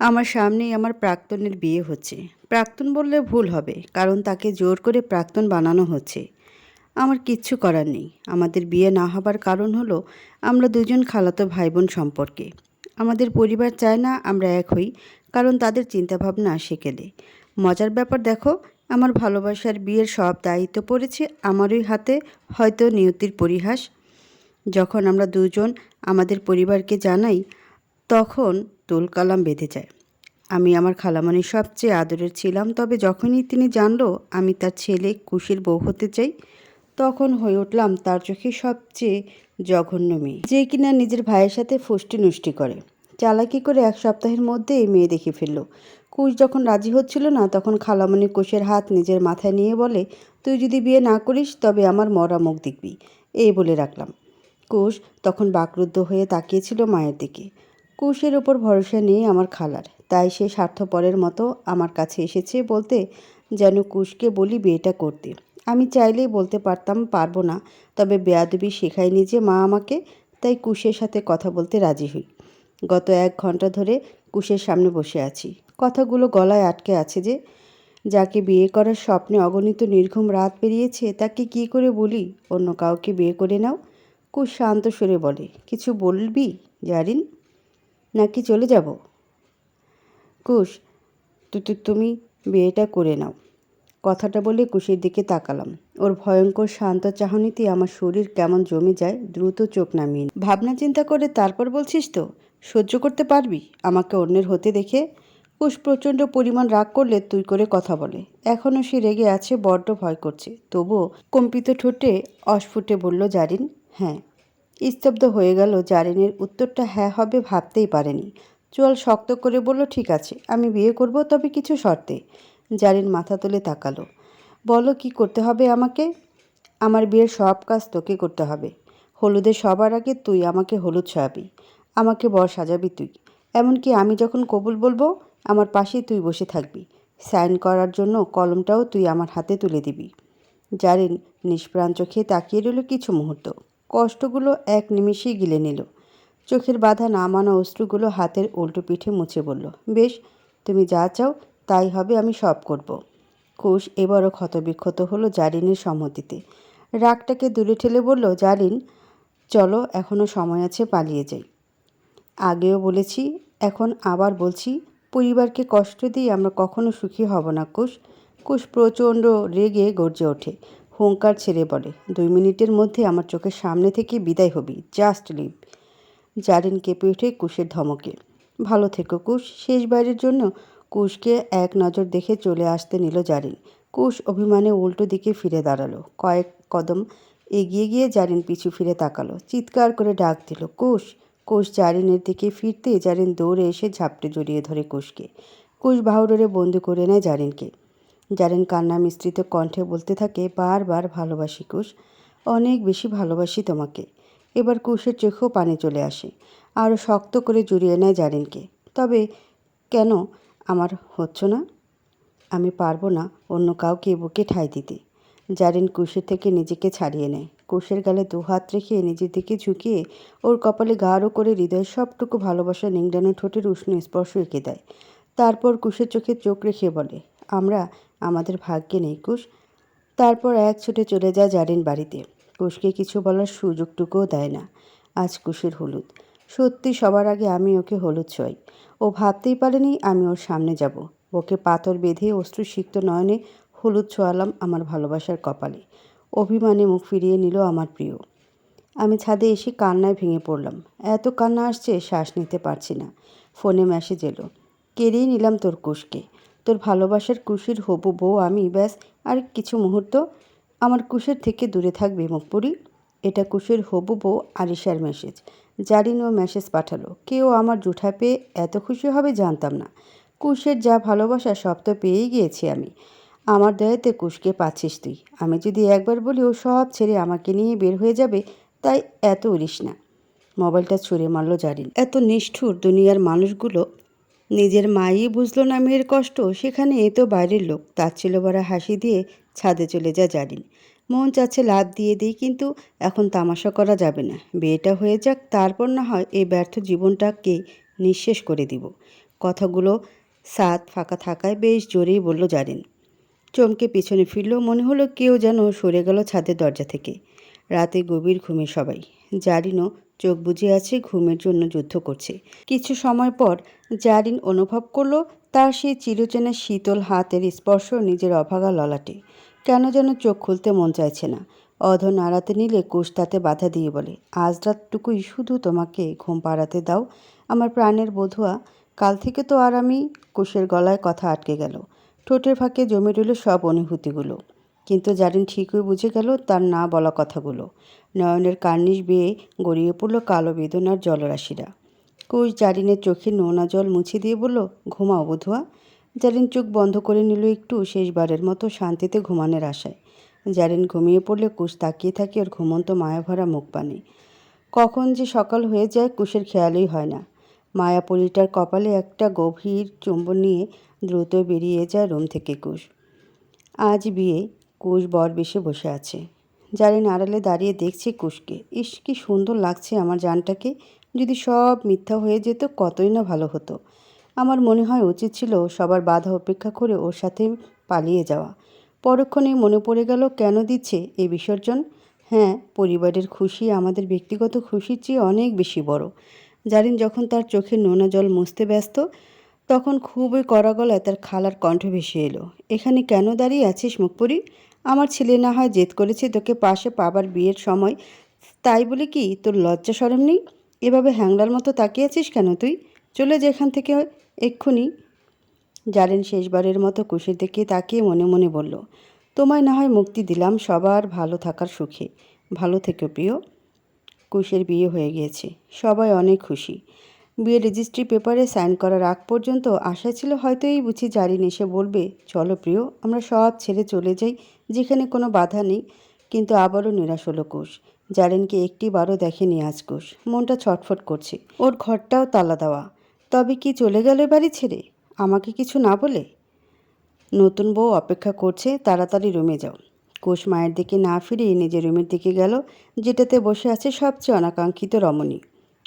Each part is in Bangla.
আমার সামনেই আমার প্রাক্তনের বিয়ে হচ্ছে। প্রাক্তন বললে ভুল হবে, কারণ তাকে জোর করে প্রাক্তন বানানো হচ্ছে। আমার কিচ্ছু করার নেই। আমাদের বিয়ে না হবার কারণ হলো আমরা দুজন খালাতো ভাই বোন সম্পর্কে। আমাদের পরিবার চায় না আমরা এক হই, কারণ তাদের চিন্তাভাবনা সেকেলে। মজার ব্যাপার দেখো, আমার ভালোবাসার বিয়ের সব দায়িত্ব পড়েছে আমারই হাতে, হয়তো নিয়তির পরিহাস। যখন আমরা দুজন আমাদের পরিবারকে জানাই, তখন তুলকালাম বেঁধে যায়। আমি আমার খালামণির সবচেয়ে আদরের ছিলাম, তবে যখনই তিনি জানলো আমি তার ছেলে কুশির বউ হতে চাই, তখন হয়ে উঠলাম তার চোখে সবচেয়ে জঘন্য মেয়ে, যে কিনা নিজের ভাইয়ের সাথে ফুষ্টি নষ্টি করে। চালাকি করে এক সপ্তাহের মধ্যে এই মেয়ে দেখে ফেলল। কুশ যখন রাজি হচ্ছিল না, তখন খালামণি কুশের হাত নিজের মাথায় নিয়ে বলে, তুই যদি বিয়ে না করিস, তবে আমার মরা মুখ দেখবি। এই বলে রাখলাম। কুশ তখন বাকরুদ্ধ হয়ে তাকিয়েছিল মায়ের দিকে। কুশের ওপর ভরসা নেই আমার খালার। তাই সে স্বার্থপরের মতো আমার কাছে এসেছে বলতে যেন কুশকে বলি বিয়েটা করতে। আমি চাইলেই বলতে পারতাম, পারব না। তবে বেয়াদবি শেখায়নি যে মা আমাকে, তাই কুশের সাথে কথা বলতে রাজি হই। গত এক ঘণ্টা ধরে কুশের সামনে বসে আছি। কথাগুলো গলায় আটকে আছে যে, যাকে বিয়ে করার স্বপ্নে অগণিত নির্ঘুম রাত পেরিয়েছে, তাকে কি করে বলি? অন্য কাউকে বিয়ে করে নাও? কুশ শান্ত সুরে বলে, কিছু বলবি, জারিন? নাকি চলে যাব? কুশ তুমি বিয়েটা করে নাও। কথাটা বলে কুশের দিকে তাকালাম। ওর ভয়ঙ্কর শান্ত চাহনিতে আমার শরীর কেমন জমে যায় দ্রুত চোখ নামিয়ে। ভাবনা চিন্তা করে তারপর বলছিস তো, সহ্য করতে পারবি? আমাকে অন্যের হতে দেখে কুশ প্রচণ্ড পরিমাণ রাগ করলে তুই করে কথা বলে। এখনও সে রেগে আছে, বড্ড ভয় করছে। তবুও কম্পিত ঠোঁটে অস্ফুটে বলল, জারিন হ্যাঁ। স্তব্ধ হয়ে গেল জারিনের উত্তরটা হ্যাঁ হবে ভাবতেই পারেনি। চোয়াল শক্ত করে বলল, ঠিক আছে, আমি বিয়ে করব, তবে কিছু শর্তে। জারিন মাথা তুলে তাকালো। বলো, কি করতে হবে আমাকে? আমার বিয়ের সব কাজ তোকে করতে হবে। হলুদের সবার আগে তুই আমাকে হলুদ ছয়াবি আমাকে বর সাজাবি তুই। এমনকি আমি যখন কবুল বলব, আমার পাশেই তুই বসে থাকবি। সাইন করার জন্য কলমটাও তুই আমার হাতে তুলে দিবি। জারিন নিষ্প্রাণ চোখে তাকিয়ে রইল কিছু মুহূর্ত। কষ্টগুলো এক নিমিষেই গিলে নিল। চোখের বাধা না মানা অশ্রুগুলো হাতের উল্টো পিঠে মুছে বলল, বেশ, তুমি যা চাও, তাই হবে, আমি সব করব। কুশ এবারও ক্ষতবিক্ষত হলো জারিনের সম্মতিতে। রাগটাকে দূরে ঠেলে বলল জারিন চলো এখনও সময় আছে, পালিয়ে যাই। আগেও বলেছি, এখন আবার বলছি, পরিবারকে কষ্ট দিয়ে আমরা কখনো সুখী হব না কুশ কুশ প্রচণ্ড রেগে গর্জে ওঠে। হুঙ্কার ছেড়ে বলে, দুই মিনিটের মধ্যে আমার চোখের সামনে থেকে বিদায় হবি, জাস্ট লিভ। জারিন কেঁপে উঠে কুশের ধমকে। ভালো থেকো কুশ। শেষ বাইরের জন্য কুশকে এক নজর দেখে চলে আসতে নিল জারিন। কুশ অভিমানে উল্টো দিকে ফিরে দাঁড়াল। কয়েক কদম এগিয়ে গিয়ে জারিন পিছু ফিরে তাকালো। চিৎকার করে ডাক দিল, কুশ! কুশ জারিনের দিকে ফিরতে জারিন দৌড়ে এসে ঝাপটে জড়িয়ে ধরে কুশকে। কুশ বাহুডোরে বন্দি করে নেয় জারিনকে। জারিন কান্না মিশ্রিত কণ্ঠে বলতে থাকে, বারবার ভালোবাসি কুশ, অনেক বেশি ভালোবাসি তোমাকে। এবার কুশের চোখেও পানি চলে আসে, আরও শক্ত করে জড়িয়ে নেয় জারিনকে তবে কেন আমার হচ্ছ না? আমি পারব না অন্য কাউকে বুকে ঠাঁই দিতে। জারিন কুশের থেকে নিজেকে ছাড়িয়ে নেয়। কুশের গালে দু হাত রেখে নিজের দিকে ঝুঁকিয়ে ওর কপালে গাঢ় করে হৃদয়ের সবটুকু ভালোবাসা নিংড়ানো ঠোঁটের উষ্ণ স্পর্শ এঁকে দেয়। তারপর কুশের চোখে চোখ রেখে বলে, আমরা আমাদের ভাগ্যে নেই, কুশ। তারপর এক ছুটে চলে যায় জারিন বাড়িতে। কুশকে কিছু বলার সুযোগটুকুও দেয় না। আজ কুশের হলুদ। সত্যি সবার আগে আমি ওকে হলুদ ছোঁয়াই ও ভাবতেই পারেনি আমি ওর সামনে যাব। ওকে পাথর বেঁধে অশ্রুসিক্ত নয়নে হলুদ ছোঁয়ালাম আমার ভালোবাসার কপালে। অভিমানে মুখ ফিরিয়ে নিল আমার প্রিয়। আমি ছাদে এসে কান্নায় ভেঙে পড়লাম। এত কান্না আসছে, শ্বাস নিতে পারছি না। ফোনে মেসেজ এলো। কেড়েই নিলাম তোর কুশকে। তোর ভালোবাসার কুশির হবু বউ আমি, ব্যাস। আর কিছু মুহূর্ত আমার কুশের থেকে দূরে থাকবে মুখপুরি এটা কুশের হবু বউ আরিশার মেসেজ জারিন ও মেসেজ পাঠালো। কেউ আমার জুঠা পেয়ে এত খুশি হবে জানতাম না। কুশের যা ভালোবাসা সব তো পেয়েই গিয়েছি আমি। আমার দয়াতে কুশকে পাচ্ছিস তুই। আমি যদি একবার বলি ও সব ছেড়ে আমাকে নিয়ে বের হয়ে যাবে, তাই এত উড়িস না। মোবাইলটা ছুঁড়ে মারল জারিন। এত নিষ্ঠুর দুনিয়ার মানুষগুলো নিজের মাই বুঝলো না মেয়ের কষ্ট, সেখানে এ তো বাইরের লোক। তার ছিল বড় হাসি দিয়ে ছাদে চলে যা জারিন। মন চাচ্ছে লাভ দিয়ে দিই, কিন্তু এখন তামাশা করা যাবে না। বিয়েটা হয়ে যাক, তারপর না হয় এই ব্যর্থ জীবনটাকে নিঃশেষ করে দিব। কথাগুলো সাত ফাঁকা থাকায় বেশ জোরেই বলল জারিন। চমকে পিছনে ফিরল, মনে হলো কেউ যেন সরে গেল ছাদের দরজা থেকে। রাতে গভীর ঘুমে সবাই। জারিনও চোখ বুজে আছে, ঘুমের জন্য যুদ্ধ করছে। কিছু সময় পর জারিন অনুভব করল, তার সেই চিরচেনা শীতল হাতের স্পর্শ নিজের অভাগা ললাটে। কেন যেন চোখ খুলতে মন চাইছে না। অধ নাড়াতে নিলে কুশ তাতে বাধা দিয়ে বলে, আজ রাতটুকুই শুধু তোমাকে ঘুম পাড়াতে দাও। আমার প্রাণের বধুয়া, কাল থেকে তো আর আমি কোষের গলায় কথা আটকে গেল। ঠোঁটের ফাঁকে জমে রইল সব অনুভূতিগুলো। কিন্তু জারিন ঠিকই বুঝে গেল, তার না বলা কথাগুলো। নয়নের কার্নিশ বেয়ে গড়িয়ে পড়ল কালো বেদনার জলরাশিরা। কুশ জারিনের চোখে নোনা জল মুছে দিয়ে বলল, ঘুমাও বধুয়া। জারিন চোখ বন্ধ করে নিল একটু, শেষবারের মতো শান্তিতে ঘুমানোর আশায়। জারিন ঘুমিয়ে পড়লে কুশ তাকিয়ে থাকে ওর ঘুমন্ত মায়াভরা মুখ পানে কখন যে সকাল হয়ে যায় কুশের খেয়ালই হয় না। মায়াপরিটার কপালে একটা গভীর চুম্বন নিয়ে দ্রুত বেরিয়ে যায় রুম থেকে কুশ। আজ বিয়ে কুশ বর বেশে বসে আছে। জারিন আড়ালে দাঁড়িয়ে দেখছে কুশকে। ইস, কি সুন্দর লাগছে আমার জানটাকে। যদি সব মিথ্যা হয়ে যেত, কতই না ভালো হতো। আমার মনে হয় উচিত ছিল সবার বাধা অপেক্ষা করে ওর সাথে পালিয়ে যাওয়া। পরক্ষণেই মনে পড়ে গেল, কেন দিচ্ছে এই বিসর্জন? হ্যাঁ পরিবারের খুশি, আমাদের ব্যক্তিগত খুশির চেয়ে অনেক বেশি বড়। জারিন যখন তার চোখে নোনা জল মুছতে ব্যস্ত, তখন খুবই কড়া গলায় তার খালার কণ্ঠ ভেসে এলো। এখানে কেন দাঁড়িয়ে আছিস মুখপুরি? আমার ছেলে না হয় জেদ করেছে তোকে পাশে পাবার বিয়ের সময়। তাই বলে কি, তোর লজ্জা সরম নেই? এভাবে হ্যাংলার মতো তাকিয়ে আছিস কেন তুই? চলে যেখান থেকে এক্ষুনি। জারেন শেষবারের মতো কুশির দিকে তাকিয়ে মনে মনে বলল, তোমায় না হয় মুক্তি দিলাম সবার ভালো থাকার সুখে। ভালো থেকো প্রিয়। কুশের বিয়ে হয়ে গিয়েছে। সবাই অনেক খুশি। বিয়ে রেজিস্ট্রি পেপারে সাইন করার আগ পর্যন্ত আশা ছিল, হয়তো এই বুঝি জারিন এসে বলবে, চলো প্রিয়, আমরা সব ছেড়ে চলে যাই যেখানে কোনো বাধা নেই, কিন্তু আবারও নিরাশ হলো কুশ জারেনকে একটি বারও দেখেনি আজ কুশ মনটা ছটফট করছে। ওর ঘরটাও তালা দেওয়া। তবে কি চলে গেল বাড়ি ছেড়ে? আমাকে কিছু না বলে? নতুন বউ অপেক্ষা করছে, তাড়াতাড়ি রুমে যাও। কোষ মায়ের দিকে না ফিরিয়ে নিজের রুমের দিকে গেল, যেটাতে বসে আছে সবচেয়ে অনাকাঙ্ক্ষিত রমণী।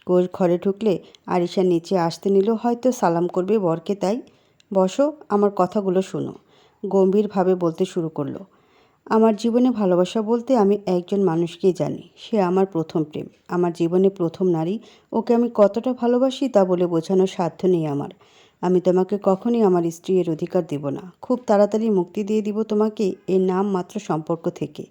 কোষ ঘরে ঢুকলে আরিশা নিচে আসতে নিল, হয়তো সালাম করবে বরকে তাই। বসো, আমার কথাগুলো শোনো। গম্ভীরভাবে বলতে শুরু করল। আমার জীবনে ভালোবাসা বলতে আমি একজন মানুষকেই জানি। সে আমার প্রথম প্রেম। আমার জীবনে প্রথম নারী। ওকে আমি কতটা ভালোবাসি তা বলে বোঝানোর সাধ্য নেই আমার। আমি তোমাকে কখনই আমার স্ত্রীর অধিকার দেব না। খুব তাড়াতাড়ি মুক্তি দিয়ে দিব তোমাকে এর নাম মাত্র সম্পর্ক থেকে।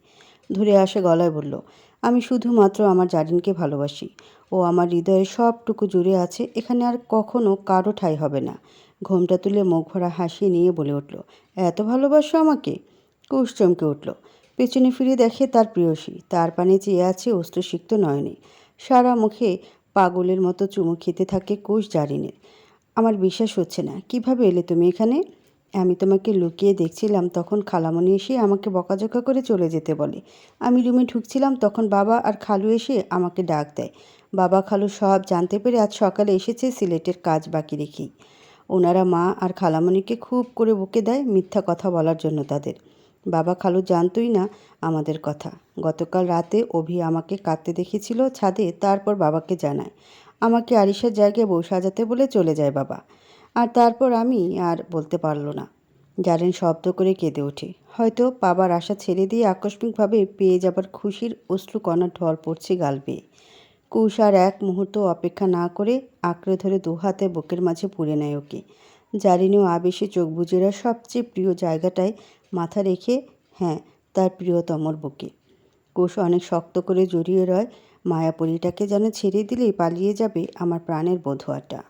ধরে আসে গলায় বলল, আমি শুধুমাত্র আমার জারিনকে ভালোবাসি। ও আমার হৃদয়ে সবটুকু জুড়ে আছে। এখানে আর কখনো কারও ঠাই হবে না। ঘোমটা তুলে মুখ ভরা হাসি নিয়ে বলে উঠল, এত ভালোবাসো আমাকে? কুশ চমকে উঠল। পেছনে ফিরে দেখে তার প্রিয়সী। তার পানে চেয়ে আছে অস্ত্রসিক্ত নয়নে। সারা মুখে পাগলের মতো চুমু খেতে থাকে কুশ জারিনের। আমার বিশ্বাস হচ্ছে না। কীভাবে এলে তুমি এখানে? আমি তোমাকে লুকিয়ে দেখছিলাম, তখন খালামণি এসে আমাকে বকাঝকা করে চলে যেতে বলে। আমি রুমে ঢুকছিলাম, তখন বাবা আর খালু এসে আমাকে ডাক দেয়। বাবা, খালু সব জানতে পেরে আজ সকালে এসেছে সিলেটের কাজ বাকি রেখেই। ওনারা মা আর খালামণিকে খুব করে বকে দেয় মিথ্যা কথা বলার জন্য তাদের। বাবা খালু জানতই না আমাদের কথা। গতকাল রাতে অভি আমাকে কাঁদতে দেখেছিল ছাদে, তারপর বাবাকে জানায়। আমাকে আরিশার জায়গায় বউ সাজাতে বলে চলে যায় বাবা। আর তারপর আমি আর বলতে পারল না। জারেন শব্দ করে কেঁদে ওঠে। হয়তো বাবার আশা ছেড়ে দিয়ে আকস্মিকভাবে পেয়ে যাবার খুশির অশ্রুকণা ঢল পড়ছে গাল বেয়ে। কুশ আর এক মুহূর্ত অপেক্ষা না করে আঁকড়ে ধরে দু হাতে বুকের মাঝে পুড়ে নেয় ওকে। জারিনেও আবেশে চোখ বুঝেরা সবচেয়ে প্রিয় জায়গাটায় মাথা রেখে হ্যাঁ তার প্রিয়তমর বুকে। কোষ অনেক শক্ত করে জড়িয়ে রয়, মায়াপুরীটাকে যেন ছেড়ে দিলেই পালিয়ে যাবে আমার প্রাণের বধুয়াটা।